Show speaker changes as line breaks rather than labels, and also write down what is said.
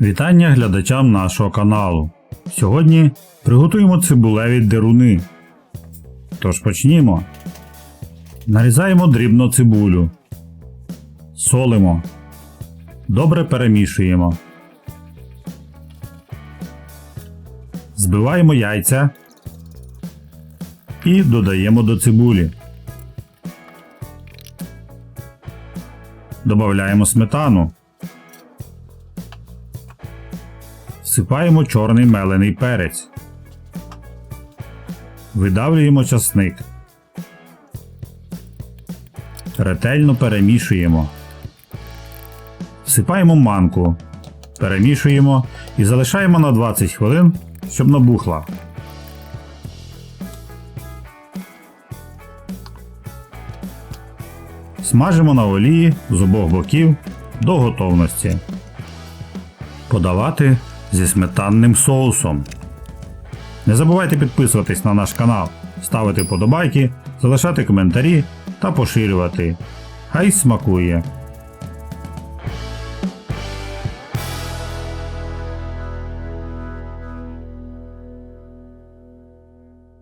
Вітання глядачам нашого каналу. Сьогодні приготуємо цибулеві деруни. Тож почнімо. Нарізаємо дрібно цибулю. Солимо. Добре перемішуємо. Збиваємо яйця і додаємо до цибулі. Добавляємо сметану. Всипаємо чорний мелений перець. Видавлюємо часник. Ретельно перемішуємо. Всипаємо манку. Перемішуємо і залишаємо на 20 хвилин, щоб набухла. Смажимо на олії з обох боків до готовності. Подавати зі сметанним соусом. Не забувайте підписуватись на наш канал, ставити подобайки, залишати коментарі та поширювати. Хай смакує!